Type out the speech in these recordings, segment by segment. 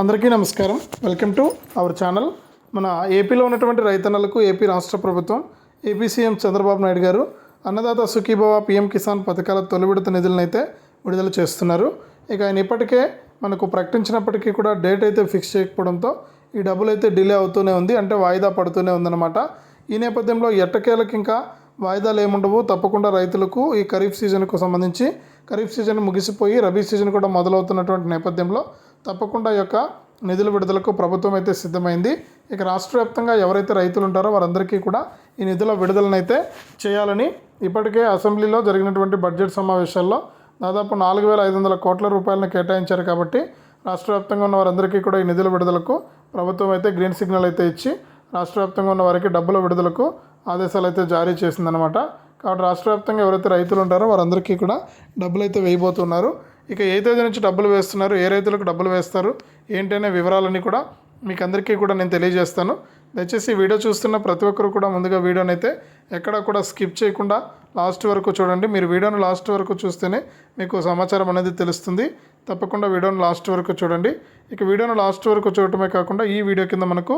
అందరికీ నమస్కారం. Welcome to our channel మన ఏపీలో ఉన్నటువంటి రైతన్నలకు ఏపీ రాష్ట్ర ప్రభుత్వం ఏపీ సీఎం చంద్రబాబు నాయుడు గారు అన్నదాత సుఖీభవ పీఎం కిసాన్ పథకాల తొలి విడత నిధులను అయితే విడుదల చేస్తున్నారు. ఇక ఆయన ఇప్పటికే మనకు ప్రకటించినప్పటికీ కూడా డేట్ అయితే ఫిక్స్ చేయకపోవడంతో ఈ డబ్బులు అయితే డిలే అవుతూనే ఉంది అంటే వాయిదా పడుతూనే ఉందన్నమాట. ఈ నేపథ్యంలో ఎట్టకేలకు ఇంకా వాయిదాలు ఏముండవు తప్పకుండా రైతులకు ఈ ఖరీఫ్ సీజన్కు సంబంధించి ఖరీఫ్ సీజన్ ముగిసిపోయి రబీ సీజన్ కూడా మొదలవుతున్నటువంటి నేపథ్యంలో తప్పకుండా యొక్క నిధుల విడుదలకు ప్రభుత్వం అయితే సిద్ధమైంది. ఇక రాష్ట్ర వ్యాప్తంగా ఎవరైతే రైతులు ఉంటారో వారందరికీ కూడా ఈ నిధుల విడుదలనైతే చేయాలని ఇప్పటికే అసెంబ్లీలో జరిగినటువంటి బడ్జెట్ సమావేశాల్లో దాదాపు నాలుగు వేల ఐదు వందల కోట్ల రూపాయలను కేటాయించారు కాబట్టి రాష్ట్ర వ్యాప్తంగా ఉన్న వారందరికీ కూడా ఈ నిధుల విడుదలకు ప్రభుత్వం అయితే గ్రీన్ సిగ్నల్ అయితే ఇచ్చి రాష్ట్ర వ్యాప్తంగా ఉన్న వారికి డబ్బుల విడుదలకు ఆదేశాలు అయితే జారీ చేసిందనమాట కాబట్టి రాష్ట్ర వ్యాప్తంగా ఎవరైతే రైతులు ఉంటారో వారందరికీ కూడా డబ్బులు అయితే వేయబోతున్నారు. ఇక ఏ తేదీ నుంచి డబ్బులు వేస్తున్నారు ఏ రైతులకు డబ్బులు వేస్తారు ఏంటనే వివరాలన్నీ కూడా మీకు అందరికీ కూడా నేను తెలియజేస్తాను. దయచేసి వీడియో చూస్తున్న ప్రతి ఒక్కరు కూడా ముందుగా వీడియోని అయితే ఎక్కడ కూడా స్కిప్ చేయకుండా లాస్ట్ వరకు చూడండి. మీరు వీడియోను లాస్ట్ వరకు చూస్తేనే మీకు సమాచారం అనేది తెలుస్తుంది. తప్పకుండా వీడియోను లాస్ట్ వరకు చూడండి. ఇక వీడియోను లాస్ట్ వరకు చూడటమే కాకుండా ఈ వీడియో కింద మనకు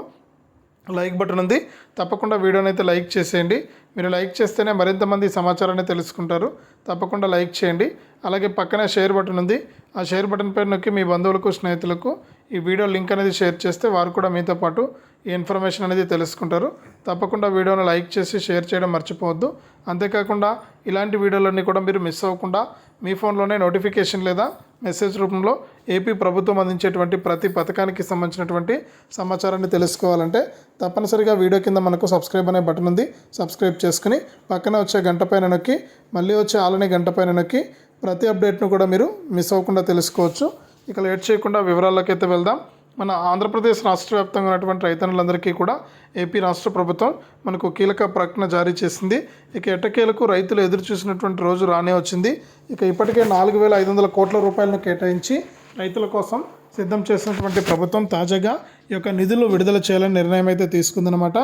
లైక్ బటన్ ఉంది. తప్పకుండా వీడియోని అయితే లైక్ చేసేయండి. మీరు లైక్ చేస్తేనే మరింత మంది సమాచారాన్ని తెలుసుకుంటారు. తప్పకుండా లైక్ చేయండి. అలాగే పక్కనే షేర్ బటన్ ఉంది. ఆ షేర్ బటన్ పైన నొక్కి మీ బంధువులకు స్నేహితులకు ఈ వీడియో లింక్ అనేది షేర్ చేస్తే వారు కూడా మీతో పాటు ఈ ఇన్ఫర్మేషన్ అనేది తెలుసుకుంటారు. తప్పకుండా వీడియోను లైక్ చేసి షేర్ చేయడం మర్చిపోవద్దు. అంతేకాకుండా ఇలాంటి వీడియోలన్నీ కూడా మీరు మిస్ అవ్వకుండా మీ ఫోన్లోనే నోటిఫికేషన్ లేదా మెసేజ్ రూపంలో ఏపీ ప్రభుత్వం అందించేటువంటి ప్రతి పథకానికి సంబంధించినటువంటి సమాచారాన్ని తెలుసుకోవాలంటే తప్పనిసరిగా వీడియో కింద మనకు సబ్స్క్రైబ్ అనే బటన్ ఉంది. సబ్స్క్రైబ్ చేసుకుని పక్కన వచ్చే గంట పైన నొక్కి మళ్ళీ వచ్చే ఆలనే గంట పైన నొక్కి ప్రతి అప్డేట్ను కూడా మీరు మిస్ అవ్వకుండా తెలుసుకోవచ్చు. ఇక లేట్ చేయకుండా వివరాల్లోకైతే అయితే వెళ్దాం. మన ఆంధ్రప్రదేశ్ రాష్ట్ర వ్యాప్తంగా ఉన్నటువంటి రైతన్నులందరికీ కూడా ఏపీ రాష్ట్ర ప్రభుత్వం మనకు కీలక ప్రకటన జారీ చేసింది. ఇక ఎట్టకేలకు రైతులు ఎదురు చూసినటువంటి రోజు రానే వచ్చింది. ఇక ఇప్పటికే నాలుగు వేల ఐదు వందల కోట్ల రూపాయలను కేటాయించి రైతుల కోసం సిద్ధం చేసినటువంటి ప్రభుత్వం తాజాగా ఈ యొక్క నిధులు విడుదల చేయాలని నిర్ణయం అయితే తీసుకుందనమాట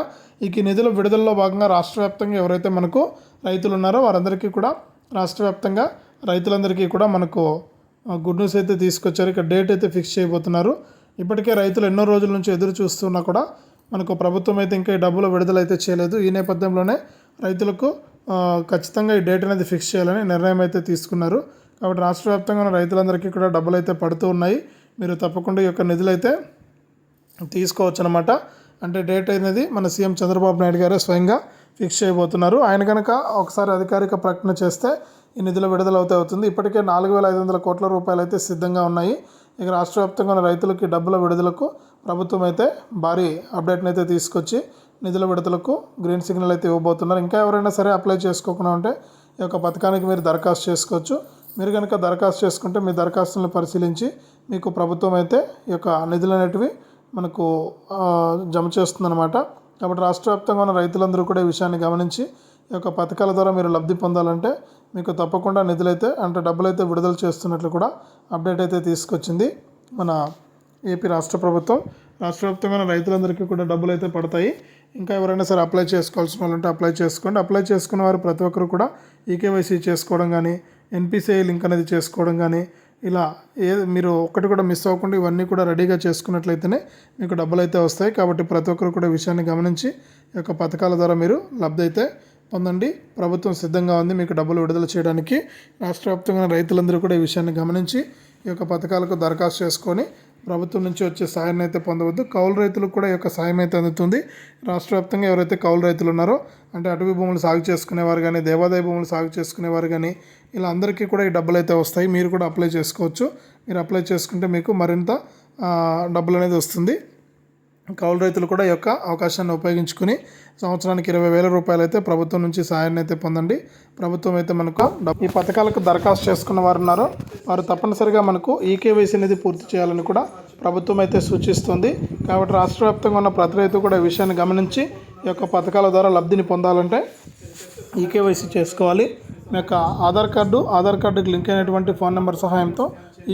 ఇక ఈ నిధుల విడుదలలో భాగంగా రాష్ట్ర వ్యాప్తంగా ఎవరైతే మనకు రైతులు ఉన్నారో వారందరికీ కూడా రాష్ట్ర వ్యాప్తంగా రైతులందరికీ కూడా మనకు గుడ్ న్యూస్ అయితే తీసుకొచ్చారు. ఇక డేట్ అయితే ఫిక్స్ చేయబోతున్నారు. ఇప్పటికే రైతులు ఎన్నో రోజుల నుంచి ఎదురు చూస్తున్నా కూడా మనకు ప్రభుత్వం అయితే ఇంకా ఈ డబ్బులు విడుదల అయితే చేయలేదు. ఈ నేపథ్యంలోనే రైతులకు ఖచ్చితంగా ఈ డేట్ అనేది ఫిక్స్ చేయాలని నిర్ణయం అయితే తీసుకున్నారు. కాబట్టి రాష్ట్ర వ్యాప్తంగా ఉన్న రైతులందరికీ కూడా డబ్బులు అయితే పడుతూ ఉన్నాయి. మీరు తప్పకుండా ఈ యొక్క నిధులు అయితే తీసుకోవచ్చు అనమాట అంటే డేట్ అనేది మన సీఎం చంద్రబాబు నాయుడు గారే స్వయంగా ఫిక్స్ చేయబోతున్నారు. ఆయన కనుక ఒకసారి అధికారిక ప్రకటన చేస్తే ఈ నిధుల విడుదల అవుతే అవుతుంది. ఇప్పటికే నాలుగు వేల ఐదు వందల కోట్ల రూపాయలు అయితే సిద్ధంగా ఉన్నాయి. ఇక రాష్ట్ర వ్యాప్తంగా ఉన్న రైతులకి డబ్బుల విడుదలకు ప్రభుత్వం అయితే భారీ అప్డేట్ని అయితే తీసుకొచ్చి నిధుల విడుదలకు గ్రీన్ సిగ్నల్ అయితే ఇవ్వబోతున్నారు. ఇంకా ఎవరైనా సరే అప్లై చేసుకోకుండా ఉంటే ఈ యొక్క పథకానికి మీరు దరఖాస్తు చేసుకోవచ్చు. మీరు కనుక దరఖాస్తు చేసుకుంటే మీ దరఖాస్తులను పరిశీలించి మీకు ప్రభుత్వం అయితే ఈ యొక్క నిధులు అనేటివి మనకు జమ చేస్తుందన్నమాట. కాబట్టి రాష్ట్ర వ్యాప్తంగా ఉన్న రైతులందరూ కూడా ఈ విషయాన్ని గమనించి ఈ యొక్క పథకాల ద్వారా మీరు లబ్ధి పొందాలంటే మీకు తప్పకుండా నిధులైతే అంటే డబ్బులైతే విడుదల చేస్తున్నట్లు కూడా అప్డేట్ అయితే తీసుకొచ్చింది మన ఏపీ రాష్ట్ర ప్రభుత్వం. రాష్ట్ర వ్యాప్తంగా రైతులందరికీ కూడా డబ్బులు అయితే పడతాయి. ఇంకా ఎవరైనా సరే అప్లై చేసుకోవాల్సిన వాళ్ళు ఉంటే అప్లై చేసుకోండి. అప్లై చేసుకున్న వారు ప్రతి ఒక్కరు కూడా ఈకేవైసీ చేసుకోవడం కానీ ఎన్పిసిఐ లింక్ అనేది చేసుకోవడం కానీ ఇలా ఏ మీరు ఒక్కటి కూడా మిస్ అవ్వకుండా ఇవన్నీ కూడా రెడీగా చేసుకున్నట్లయితేనే మీకు డబ్బులు అయితే వస్తాయి. కాబట్టి ప్రతి ఒక్కరు కూడా విషయాన్ని గమనించి ఈ యొక్క పథకాల ద్వారా మీరు లబ్ధి అయితే పొందండి. ప్రభుత్వం సిద్ధంగా ఉంది మీకు డబ్బులు విడుదల చేయడానికి. రాష్ట్ర వ్యాప్తంగా రైతులందరూ కూడా ఈ విషయాన్ని గమనించి ఈ యొక్క పథకాలకు దరఖాస్తు చేసుకొని ప్రభుత్వం నుంచి వచ్చే సహాయాన్ని అయితే పొందవద్దు. కౌలు రైతులకు కూడా ఈ యొక్క సాయం అయితే అందుతుంది. రాష్ట్ర వ్యాప్తంగా ఎవరైతే కౌలు రైతులు ఉన్నారో అంటే అటవీ భూములు సాగు చేసుకునేవారు కానీ దేవాదాయ భూములు సాగు చేసుకునేవారు కానీ ఇలా అందరికీ కూడా ఈ డబ్బులు అయితే వస్తాయి. మీరు కూడా అప్లై చేసుకోవచ్చు. మీరు అప్లై చేసుకుంటే మీకు మరింత డబ్బులు అనేది వస్తుంది. కౌలు రైతులు కూడా ఈ యొక్క అవకాశాన్ని ఉపయోగించుకుని సంవత్సరానికి ఇరవై వేల రూపాయలు అయితే ప్రభుత్వం నుంచి సాయాన్ని అయితే పొందండి. ప్రభుత్వం అయితే మనకు ఈ పథకాలకు దరఖాస్తు చేసుకున్న వారు ఉన్నారో. వారు తప్పనిసరిగా మనకు ఈకేవైసీ అనేది పూర్తి చేయాలని కూడా ప్రభుత్వం అయితే సూచిస్తుంది. కాబట్టి రాష్ట్ర వ్యాప్తంగా ఉన్న ప్రతి రైతు కూడా ఈ విషయాన్ని గమనించి ఈ యొక్క పథకాల ద్వారా లబ్ధిని పొందాలంటే ఈకేవైసీ చేసుకోవాలి. మీ యొక్క ఆధార్ కార్డు ఆధార్ కార్డుకి లింక్ అయినటువంటి ఫోన్ నెంబర్ సహాయంతో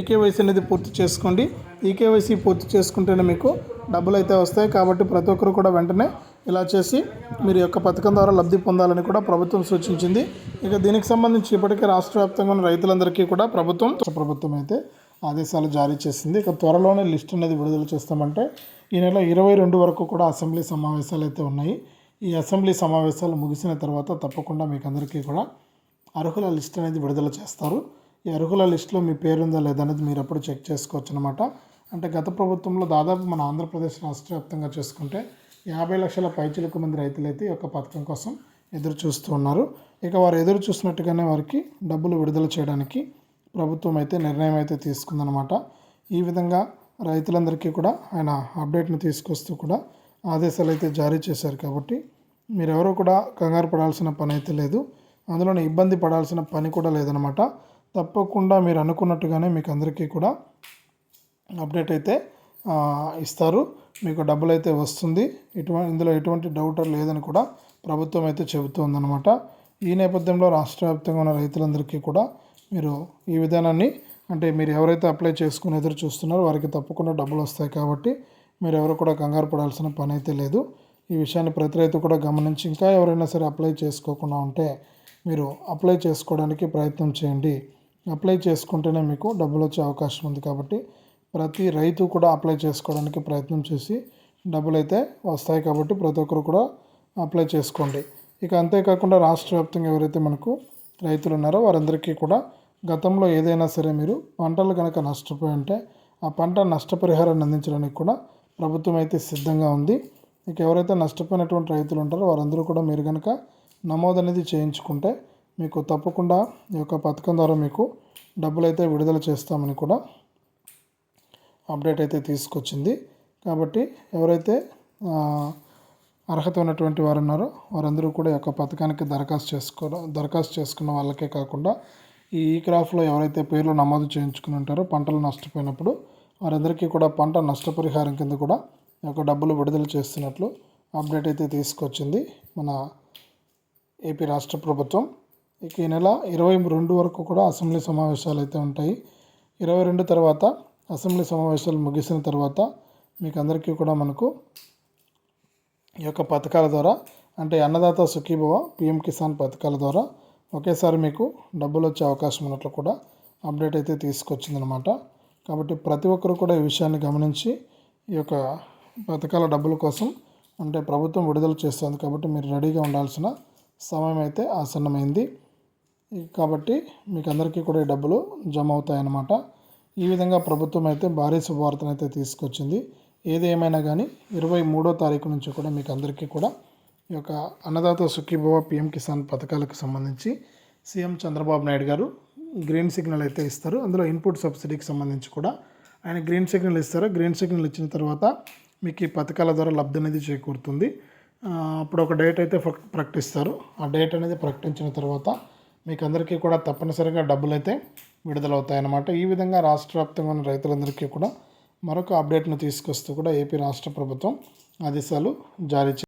ఈకేవైసీ అనేది పూర్తి చేసుకోండి. ఈకేవైసీ పూర్తి చేసుకుంటేనే మీకు డబ్బులు అయితే వస్తాయి. కాబట్టి ప్రతి ఒక్కరు కూడా వెంటనే ఇలా చేసి మీరు యొక్క పథకం ద్వారా లబ్ధి పొందాలని కూడా ప్రభుత్వం సూచించింది. ఇక దీనికి సంబంధించి ఇప్పటికే రాష్ట్ర వ్యాప్తంగా ఉన్న రైతులందరికీ కూడా ప్రభుత్వం ప్రభుత్వం అయితే ఆదేశాలు జారీ చేసింది. ఇక త్వరలోనే లిస్ట్ అనేది విడుదల చేస్తామంటే ఈ నెల ఇరవై రెండు వరకు కూడా అసెంబ్లీ సమావేశాలు అయితే ఉన్నాయి. ఈ అసెంబ్లీ సమావేశాలు ముగిసిన తర్వాత తప్పకుండా మీకు అందరికీ కూడా అర్హుల లిస్ట్ అనేది విడుదల చేస్తారు. ఈ అర్హుల లిస్టులో మీ పేరు ఉందా లేదా అనేది మీరు అప్పుడు చెక్ చేసుకోవచ్చు అనమాట అంటే గత ప్రభుత్వంలో దాదాపు మన ఆంధ్రప్రదేశ్ రాష్ట్ర వ్యాప్తంగా చూసుకుంటే యాభై లక్షల పైచిలకు మంది రైతులైతే ఈ యొక్క పథకం కోసం ఎదురు చూస్తూ ఉన్నారు. ఇక వారు ఎదురు చూసినట్టుగానే వారికి డబ్బులు విడుదల చేయడానికి ప్రభుత్వం అయితే నిర్ణయం అయితే తీసుకుందనమాట ఈ విధంగా రైతులందరికీ కూడా ఆయన అప్డేట్ని తీసుకొస్తూ కూడా ఆదేశాలు అయితే జారీ చేశారు కాబట్టి మీరెవరూ కూడా కంగారు పడాల్సిన పని అయితే లేదు. అందులోనే ఇబ్బంది పడాల్సిన పని కూడా లేదనమాట తప్పకుండా మీరు అనుకున్నట్టుగానే మీకు అందరికీ కూడా అప్డేట్ అయితే ఇస్తారు. మీకు డబ్బులు అయితే వస్తుంది. ఇటువంటి ఇందులో ఎటువంటి డౌట్ లేదని కూడా ప్రభుత్వం అయితే చెబుతోందనమాట ఈ నేపథ్యంలో రాష్ట్ర వ్యాప్తంగా ఉన్న రైతులందరికీ కూడా మీరు ఈ విధానాన్ని అంటే మీరు ఎవరైతే అప్లై చేసుకుని ఎదురు చూస్తున్నారో వారికి తప్పకుండా డబ్బులు వస్తాయి కాబట్టి మీరు ఎవరు కూడా కంగారు పడాల్సిన పని అయితే లేదు. ఈ విషయాన్ని ప్రతి రైతు కూడా గమనించి ఇంకా ఎవరైనా సరే అప్లై చేసుకోకుండా ఉంటే మీరు అప్లై చేసుకోవడానికి ప్రయత్నం చేయండి. అప్లై చేసుకుంటేనే మీకు డబ్బులు వచ్చే అవకాశం ఉంది కాబట్టి ప్రతి రైతు కూడా అప్లై చేసుకోవడానికి ప్రయత్నం చేసి డబ్బులు అయితే వస్తాయి కాబట్టి ప్రతి ఒక్కరు కూడా అప్లై చేసుకోండి. ఇక అంతేకాకుండా రాష్ట్ర వ్యాప్తంగా ఎవరైతే మనకు రైతులు ఉన్నారో వారందరికీ కూడా గతంలో ఏదైనా సరే మీరు పంటలు కనుక నష్టపోయి ఉంటే ఆ పంట నష్టపరిహారాన్ని అందించడానికి కూడా ప్రభుత్వం అయితే సిద్ధంగా ఉంది. ఇక ఎవరైతే నష్టపోయినటువంటి రైతులు ఉంటారో వారందరూ కూడా మీరు కనుక నమోదు అనేది చేయించుకుంటే మీకు తప్పకుండా ఈ యొక్క పథకం ద్వారా మీకు డబ్బులు అయితే విడుదల చేస్తామని కూడా అప్డేట్ అయితే తీసుకొచ్చింది. కాబట్టి ఎవరైతే అర్హత ఉన్నటువంటి వారు ఉన్నారో వారందరూ కూడా ఈ యొక్క పథకానికి దరఖాస్తు చేసుకోవడం దరఖాస్తు చేసుకున్న వాళ్ళకే కాకుండా ఈ ఈ క్రాఫ్లో ఎవరైతే పేర్లు నమోదు చేయించుకుని ఉంటారో పంటలు నష్టపోయినప్పుడు వారందరికీ కూడా పంట నష్టపరిహారం కింద కూడా ఈ యొక్క డబ్బులు విడుదల చేస్తున్నట్లు అప్డేట్ అయితే తీసుకొచ్చింది మన ఏపీ రాష్ట్ర ప్రభుత్వం. ఇక ఈ నెల ఇరవై రెండు వరకు కూడా అసెంబ్లీ సమావేశాలు అయితే ఉంటాయి. ఇరవై రెండు తర్వాత అసెంబ్లీ సమావేశాలు ముగిసిన తర్వాత మీకు అందరికీ కూడా మనకు ఈ యొక్క పథకాల ద్వారా అంటే అన్నదాత సుఖీభవ పిఎం కిసాన్ పథకాల ద్వారా ఒకేసారి మీకు డబ్బులు వచ్చే అవకాశం ఉన్నట్లు కూడా అప్డేట్ అయితే తీసుకొచ్చిందనమాట కాబట్టి ప్రతి ఒక్కరు కూడా ఈ విషయాన్ని గమనించి ఈ యొక్క పథకాల డబ్బుల కోసం అంటే ప్రభుత్వం విడుదల చేస్తుంది కాబట్టి మీరు రెడీగా ఉండాల్సిన సమయం అయితే ఆసన్నమైంది. కాబట్టి మీకు అందరికీ కూడా ఈ డబ్బులు జమ అవుతాయన్నమాట. ఈ విధంగా ప్రభుత్వం అయితే భారీ శుభవార్తను అయితే తీసుకొచ్చింది. ఏది ఏమైనా కానీ ఇరవై మూడో తారీఖు నుంచి కూడా మీకు అందరికీ కూడా ఈ యొక్క అన్నదాత సుఖీభవ పిఎం కిసాన్ పథకాలకు సంబంధించి సీఎం చంద్రబాబు నాయుడు గారు గ్రీన్ సిగ్నల్ అయితే ఇస్తారు. అందులో ఇన్పుట్ సబ్సిడీకి సంబంధించి కూడా ఆయన గ్రీన్ సిగ్నల్ ఇస్తారు. గ్రీన్ సిగ్నల్ ఇచ్చిన తర్వాత మీకు ఈ పథకాల ద్వారా లబ్ధి అనేది చేకూరుతుంది. అప్పుడు ఒక డేట్ అయితే ప్రకటిస్తారు. ఆ డేట్ అనేది ప్రకటించిన తర్వాత మీకు అందరికీ కూడా తప్పనిసరిగా డబ్బులు అయితే విడుదలవుతాయన్నమాట. ఈ విధంగా రాష్ట్ర వ్యాప్తంగా ఉన్న రైతులందరికీ కూడా మరొక అప్డేట్ను తీసుకొస్తూ కూడా ఏపీ రాష్ట్ర ప్రభుత్వం ఆదేశాలు జారీ చే